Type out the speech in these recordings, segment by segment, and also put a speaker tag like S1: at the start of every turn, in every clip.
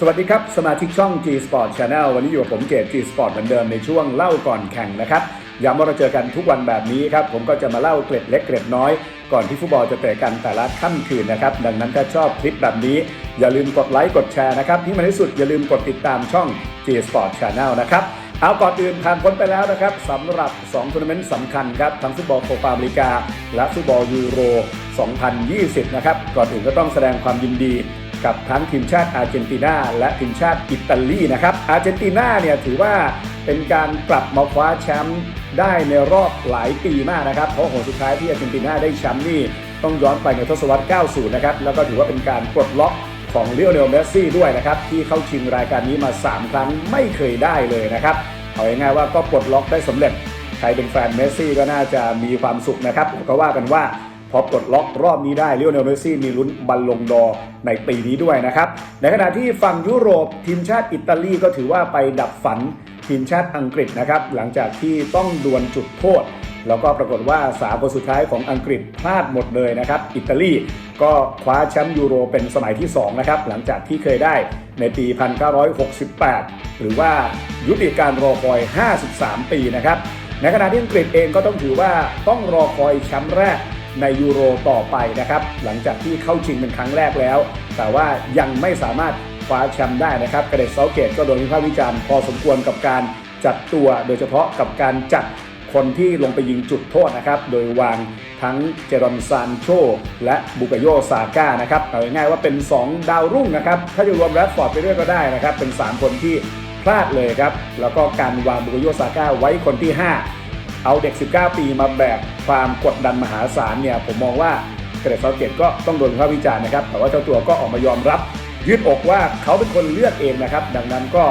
S1: สวัสดีครับ สมาชิกช่อง G Sport Channel วันนี้อยู่กับผมเจต G Sport เหมือนเดิมในช่วงเล่าก่อนแข่งนะครับย้ำว่าเราเจอกันทุกวันแบบนี้ครับ ผมก็จะมาเล่าเกร็ดเล็กเกร็ดน้อย ก่อนที่ฟุตบอลจะเตะกันแต่ละค่ำคืนนะครับ ดังนั้นถ้าชอบคลิปแบบนี้ อย่าลืมกดไลค์กดแชร์นะครับที่มันที่สุดอย่าลืมกดติดตามช่อง G Sport Channel นะครับเอาก่อนอื่นผ่านพ้นไปแล้วนะครับสำหรับ2ทัวร์นาเมนต์สำคัญครับทั้งฟุตบอลโคปาอเมริกา และฟุตบอลยูโร 2020 นะครับก่อนอื่นก็ต้องแสดงความยินดี กับทั้งทีมชาติอาร์เจนตินาและทีมชาติอิตาลีนะครับ อาร์เจนตินาเนี่ยถือว่าเป็นการกลับมาคว้าแชมป์ได้ในรอบหลายปีมากนะครับ เพราะหนสุดท้ายที่อาร์เจนตินาได้แชมป์นี่ต้องย้อนไปในทศวรรษ 90 นะครับ แล้วก็ถือว่าเป็นการปลดล็อกของเลโอเนลเมสซี่ด้วยนะครับ ที่เข้าชิงรายการนี้มา 3 ครั้งไม่เคยได้เลยนะครับ เอาง่ายๆว่าก็ปลดล็อกได้สำเร็จ ใครเป็นแฟนเมสซี่ก็น่าจะมีความสุขนะครับก็ว่ากันว่า พอปลดล็อกรอบนี้ได้เลโอเนลเมซี่มีลุ้นบัลลงดอร์ในปีนี้ด้วยนะครับ ในขณะที่ฝั่งยุโรปทีมชาติอิตาลีก็ถือว่าไปดับฝันทีมชาติอังกฤษนะครับ หลังจากที่ต้องดวลจุดโทษ แล้วก็ปรากฏว่าสามคนสุดท้ายของอังกฤษพลาดหมดเลยนะครับ อิตาลีก็คว้าแชมป์ยูโรเป็นสมัยที่ 2 นะครับ หลังจากที่เคยได้ในปี 1968 หรือว่ายุติการรอคอย 53 ปีนะครับ ในขณะที่อังกฤษเองก็ต้องถือว่าต้องรอคอยแชมป์แรก ในยูโรต่อไปนะครับ หลังจากที่เข้าชิงเป็นครั้งแรกแล้ว แต่ว่ายังไม่สามารถคว้าแชมป์ได้นะครับกระเดซเซาเกตก็โดนวิพากษ์วิจารณ์พอสมควรกับการจัดตัว โดยเฉพาะกับการจัดคนที่ลงไปยิงจุดโทษนะครับ โดยวางทั้งเจรอนซานโช และบุกโยซาก้านะครับเอาง่ายๆว่าเป็น 2 ดาวรุ่งนะครับ ถ้าจะรวมแรดฟอร์ดไปด้วยก็ได้นะครับ เป็น 3 คนที่พลาดเลยครับ แล้วก็การวางบุกโยซาก้าไว้คนที่ 5 เอาเด็ก 19 ปีมาแบกความกดดันมหาศาลเนี่ยผมมองว่าเกรดเซาเกตก็ต้องโดนวิพาวิจารณ์นะครับ แต่ว่าเจ้าตัวก็ออกมายอมรับ ยืดอกว่าเขาเป็นคนเลือกเองนะครับ ดังนั้นก็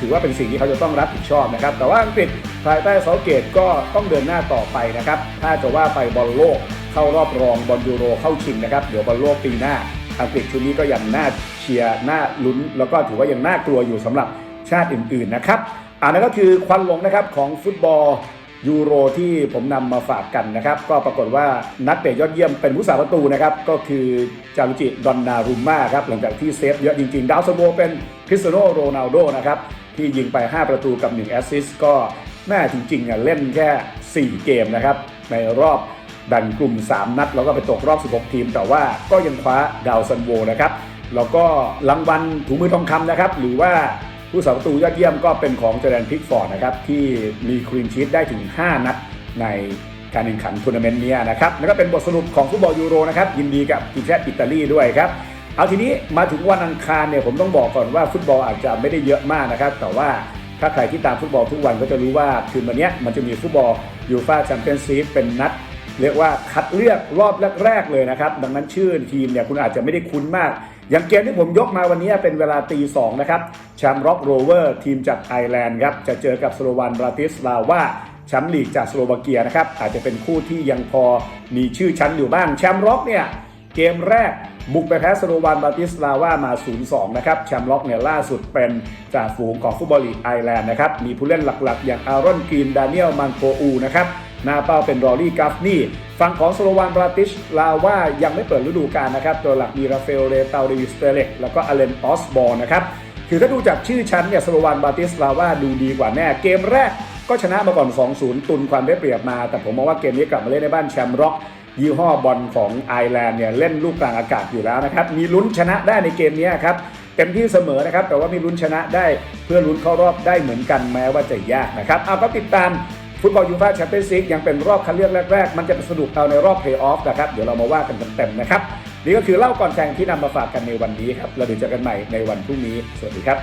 S1: ถือว่าเป็นสิ่งที่เขาจะต้องรับผิดชอบนะครับ แต่ว่าอังกฤษภายใต้เซาเกตก็ต้องเดินหน้าต่อไปนะครับ ถ้าจะว่าไปบอลโลกเข้ารอบรองบอลยูโรเข้าชิงนะครับ เดี๋ยวบอลโลกปีหน้า อังกฤษชุดนี้ก็ยังน่าเชียร์น่าลุ้น แล้วก็ถือว่ายังน่ากลัวอยู่สำหรับชาติอื่นๆนะครับอันนั้นก็คือควันหลงนะครับของฟุตบอล ยูโรที่ผมนำมาฝากกันนะครับ ก็ปรากฏว่านักเตะยอดเยี่ยมเป็นผู้สาประตูนะครับ ก็คือจารุจิดอนนารุมมาครับ หลังจากที่เซฟเยอะจริงๆ ดาวซันโวเป็นคริสเตียโนโรนัลโดนะครับ ที่ยิงไป 5 ประตูกับ 1 แอสซิสต์ก็แม่จริงๆอะเล่นแค่ 4 เกมนะครับ ในรอบแบ่งกลุ่ม 3 นัด แล้วก็ไปตกรอบ 16 ทีม แต่ว่าก็ยังคว้าดาวซันโวนะครับแล้วก็รางวัลถุงมือทองคำนะครับ หรือว่า ผู้สาประตูยอดเยี่ยมก็เป็นของเจแดนพิกฟอร์ดนะครับที่มีคลีนชีตได้ถึง 5 นัดในการแข่งขันทัวร์นาเมนต์นี้นะครับแล้วก็เป็นบทสรุปของฟุตบอลยูโรนะครับยินดีกับทีมชาติอิตาลีด้วยครับเอาทีนี้มาถึงวันอังคารเนี่ยผมต้องบอกก่อนว่าฟุตบอลอาจจะไม่ได้เยอะมากนะครับแต่ว่าถ้าใครที่ตามฟุตบอลทุกวันก็จะรู้ว่าคืนวันนี้มันจะมีฟุตบอลยูฟ่าแชมเปี้ยนส์ลีกเป็นนัด เรียกว่าคัดเลือกรอบแรกๆเลยนะครับ ดังนั้นชื่อทีมเนี่ยคุณอาจจะไม่ได้คุ้นมาก อย่างเกมที่ผมยกมาวันนี้เป็นเวลาตีสองนะครับแชมป์ร็อกโรเวอร์ทีมจากไอร์แลนด์ครับจะเจอกับสโลวานบราติสลาวาแชมป์ลีกจากสโลวาเกียนะครับอาจจะเป็นคู่ที่ยังพอมีชื่อชั้นอยู่บ้างแชมป์ร็อกเนี่ยเกมแรกบุกไปแพ้สโลวานบาติสลาว่ามา 0-2 นะครับ แชมป์ล็อกเนี่ยล่าสุดเป็นจ่าฝูงของฟุตบอลลีกไอร์แลนด์นะครับ มีผู้เล่นหลักๆ อย่างอารอนกรีน ดานิเอลมันโกอูนะครับ หน้าเป้าเป็นรอรี่กัฟนี่ฝั่งของสโลวานบราติชลาว่ายังไม่เปิดฤดูกาลนะครับ ตัวหลักมีราฟาเอลเรเตาเดวิสเตเล็กแล้วก็อเลนออสบอลนะครับคือถ้าดูจากชื่อชั้นเนี่ยสโลวานบราติสลาว่าดูดีกว่าแน่เกมแรกก็ชนะมาก่อน 2-0 ตุนความได้เปรียบมา แต่ผมมองว่าเกมนี้กลับมาเล่นในบ้านแชมป์ร็อกยี่ห้อบอลของไอร์แลนด์เนี่ยเล่นลูกกลางอากาศอยู่แล้วนะครับ มีลุ้นชนะได้ในเกมนี้ครับเต็มที่เสมอนะครับ แต่ว่ามีลุ้นชนะได้เพื่อลุ้นเข้ารอบได้เหมือนกันแม้ว่าจะยากนะครับ เอาก็ติดตาม ฟุตบอลยูฟ่าแชมเปี้ยนส์ลีกยังเป็นรอบคัดเลือกแรกๆ มันจะไปสนุกเอาในรอบเพลย์ออฟนะครับ เดี๋ยวเรามาว่ากันเต็มๆนะครับ นี่ก็คือเล่าก่อนแข่งที่นำมาฝากกันในวันนี้ครับ เราเดี๋ยวเจอกันใหม่ในวันพรุ่งนี้ สวัสดีครับ